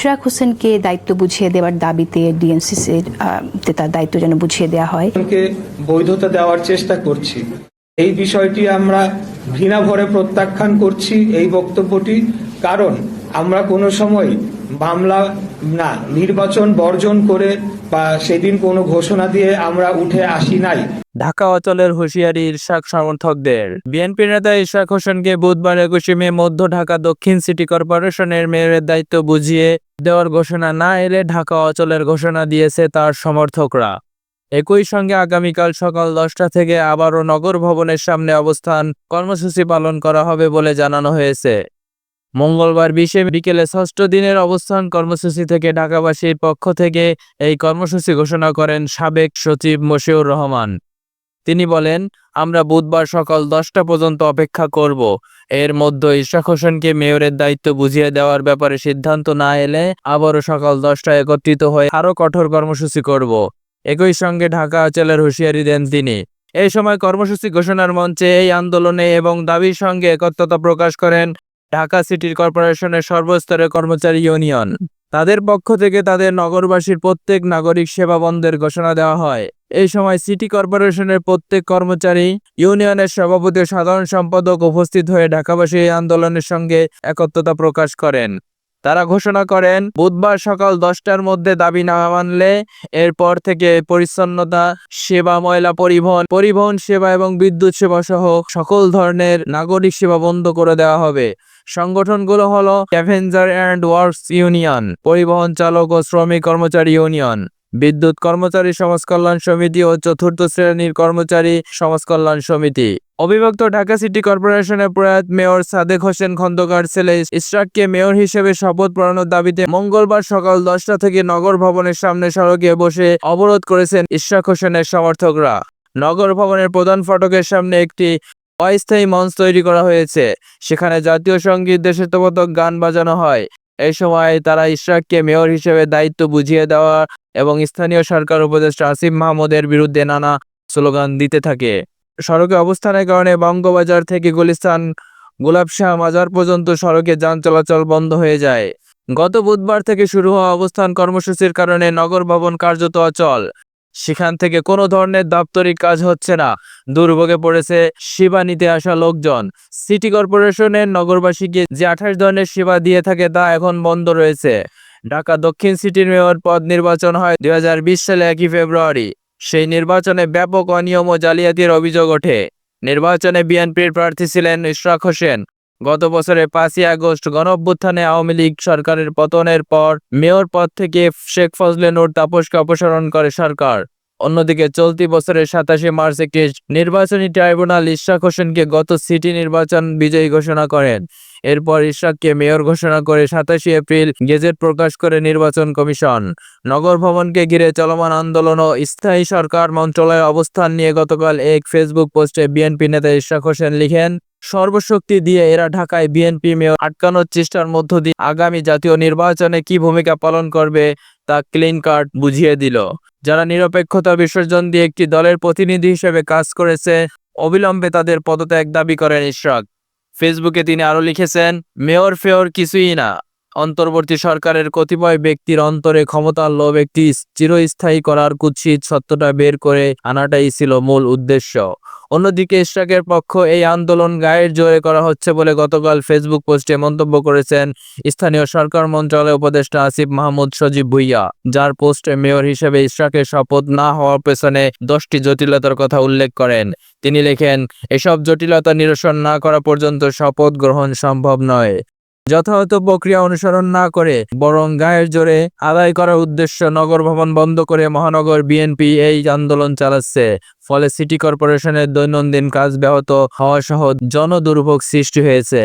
ইশরাক হোসেনকে দায়িত্ব বুঝিয়ে দেওয়ার দাবিতে ডিএনসিসির তার দায়িত্ব যেন বুঝিয়ে দেওয়া হয়। বৈধতা দেওয়ার চেষ্টা করছি। এই বিষয়টি আমরা ঘৃণা ভরে প্রত্যাখ্যান করছি এই বক্তব্যটি কারণ আমরা কোনো সময় মামলা না নির্বাচন বর্জন করে বা সেদিন কোনো ঘোষণা দিয়ে আমরা উঠে আসি নাই। ঢাকা অচলের হুঁশিয়ারি ইরশাক সমর্থকদের। বিএনপি নেতা ইশাক হোসেনকে বুধবার একুশে মে মধ্য ঢাকা দক্ষিণ সিটি কর্পোরেশনের মেয়রের দায়িত্ব বুঝিয়ে দেওয়ার ঘোষণা না এলে ঢাকা অচলের ঘোষণা দিয়েছে তার সমর্থকরা। একই সঙ্গে আগামীকাল সকাল দশটা থেকে আবারও নগর ভবনের সামনে অবস্থান কর্মসূচি পালন করা হবে বলে জানানো হয়েছে। মঙ্গলবার বিশে বিকেলে ষষ্ঠ দিনের অবস্থান কর্মসূচি থেকে ঢাকাবাসীর পক্ষ থেকে এই কর্মসূচি ঘোষণা করেন সাবেক সচিব মশিউর রহমান। তিনি বলেন, আমরা বুধবার সকাল দশটা পর্যন্ত অপেক্ষা করব। এর মধ্যে ইশাক হোসেনকে মেয়রের দায়িত্ব বুঝিয়ে দেওয়ার ব্যাপারে সিদ্ধান্ত না এলে আবারও সকাল দশটায় একত্রিত হয়ে আরও কঠোর কর্মসূচি করব। একই সঙ্গে ঢাকা অচলের হুঁশিয়ারি দেন তিনি। এই সময় কর্মসূচি ঘোষণার মঞ্চে এই আন্দোলনে এবং দাবির সঙ্গে একত্রতা প্রকাশ করেন ঢাকা সিটি কর্পোরেশনের সর্বস্তরের কর্মচারী ইউনিয়ন। তাদের পক্ষ থেকে তাদের নগরবাসীর প্রত্যেক নাগরিক সেবা বন্ধের ঘোষণা দেওয়া হয়। এই সময় সিটি কর্পোরেশনের প্রত্যেক কর্মচারী, ইউনিয়নের সভাপতি সাধারণ সম্পাদক উপস্থিত হয়ে ঢাকাবাসী এই আন্দোলনের সঙ্গে একত্রতা প্রকাশ করেন। তারা ঘোষণা করেন, বুধবার সকাল দশটার মধ্যে দাবি না মানলে এরপর থেকে পরিচ্ছন্নতা, সেবা, ময়লা পরিবহন পরিবহন সেবা এবং বিদ্যুৎ সেবা সহ সকল ধরনের নাগরিক সেবা বন্ধ করে দেওয়া হবে। সংগঠনগুলো হলো অ্যাভেঞ্জার অ্যান্ড ওয়ার্কস ইউনিয়ন পরিবহন চালক ও শ্রমিক কর্মচারী ইউনিয়ন। বিদ্যুৎ কর্মচারী সমাজ কল্যাণ সমিতি ও চতুর্থ শ্রেণির কর্মচারী সমাজ কল্যাণ সমিতি। অবিভক্ত ঢাকা সিটি কর্পোরেশনের প্রয়াত মেয়র সাদেক হোসেন খন্দকার ছেলে ইশরাককে মেয়র হিসেবে শপথ পড়ানোর দাবিতে মঙ্গলবার সকাল দশটা থেকে নগর ভবনের সামনে সড়কে বসে অবরোধ করেছেন ইশরাক হোসেনের সমর্থকরা। নগর ভবনের প্রধান ফটকের সামনে একটি অস্থায়ী মঞ্চ তৈরি করা হয়েছে, সেখানে জাতীয় সংগীত দেশাত্মবোধক গান বাজানো হয়। এই সময় তারা ইশরাককে মেয়র হিসেবে দায়িত্ব বুঝিয়ে দেওয়া এবং স্থানীয় সরকার উপদেষ্টা আসিফ মাহমুদের বিরুদ্ধে নানা স্লোগান দিতে থাকে। সড়কে অবস্থানের কারণে বঙ্গবাজার থেকে গুলিস্তান, গোলাপ শাহ মাজার পর্যন্ত সড়কে যান চলাচল বন্ধ হয়ে যায়। গত বুধবার থেকে শুরু হওয়া অবস্থান কর্মসূচির কারণে নগর ভবন কার্যত অচল। সেখান থেকে কোনো ধরনের দাপ্তরিক কাজ হচ্ছে না। দুর্ভোগে পড়েছে সেবা নিতে আসা লোকজন। সিটি কর্পোরেশনের নগরবাসীকে যে আঠাশ ধরনের সেবা দিয়ে থাকে তা এখন বন্ধ রয়েছে। ঢাকা দক্ষিণ সিটির মেয়র পদ নির্বাচন হয় দুই হাজার বিশ সালে একই ফেব্রুয়ারি। সেই নির্বাচনে ব্যাপক অনিয়ম ও জালিয়াতির অভিযোগ ওঠে। নির্বাচনে বিএনপির প্রার্থী ছিলেন ইশরাক হোসেন। গত বছরের পাঁচই আগস্ট গণঅভ্যুত্থানে আওয়ামী লীগ সরকারের পতনের পর মেয়র পদ থেকে শেখ ফজলে নূর তাপসকে অপসারণ করে সরকার। অন্যদিকে চলতি বছরের সাতাশে মার্চ একটি নির্বাচনী ট্রাইব্যুনাল ইশরাক হোসেনকে গত সিটি নির্বাচন বিজয়ী ঘোষণা করেন। এরপর ইশরাককে মেয়র ঘোষণা করে সাতাশে এপ্রিল গেজেট প্রকাশ করে নির্বাচন কমিশন। নগর ভবনকে ঘিরে চলমান আন্দোলন ও স্থায়ী সরকার মন্ত্রণালয়ে অবস্থান নিয়ে গতকাল এক ফেসবুক পোস্টে বিএনপি নেতা ইশরাক হোসেন লিখেন সর্বশক্তি দিয়ে এরা ঢাকায় বিএনপি মেয়র আটকানোর চেষ্টার মধ্য দিয়ে আগামী জাতীয় নির্বাচনে কি ভূমিকা পালন করবে তা ক্লিন কার্ড বুঝিয়ে দিল। যারা নিরপেক্ষতা বিসর্জন দিয়ে একটি দলের প্রতিনিধি হিসেবে কাজ করেছে, অবিলম্বে তাদের পদত্যাগ দাবি করেন ইশরাক। ফেসবুকে তিনি আরও লিখেছেন, মেয়র ফেয়র কিছুই না। অন্তর্বর্তী সরকারের কতিপয় ব্যক্তির অন্তরে ক্ষমতার লোভ একটি চিরস্থায়ী করার কুৎসিত সত্যটা বের করে আনাটাই ছিল মূল উদ্দেশ্য। অন্যদিকে ইশরাকের পক্ষ এই আন্দোলন গায়ের জোরে করা হচ্ছে বলে গতকাল ফেসবুক পোস্টে মন্তব্য করেছেন স্থানীয় সরকার মন্ত্রণালয় উপদেষ্টা আসিফ মাহমুদ সজীব ভুইয়া, যার পোস্টে মেয়র হিসেবে ইশরাকের শপথ না হওয়ার পেছনে দশটি জটিলতার কথা উল্লেখ করেন। তিনি লেখেন, এসব জটিলতা নিরসন না করা পর্যন্ত শপথ গ্রহণ সম্ভব নয়। যথাযথ প্রক্রিয়া অনুসরণ না করে, বরং গায়ের জোরে আদায় করার উদ্দেশ্য নগর ভবন বন্ধ করে মহানগর বিএনপি এই আন্দোলন চালাচ্ছে। ফলে সিটি কর্পোরেশনের দৈনন্দিন কাজ ব্যাহত হওয়া সহ জনদুর্ভোগ সৃষ্টি হয়েছে।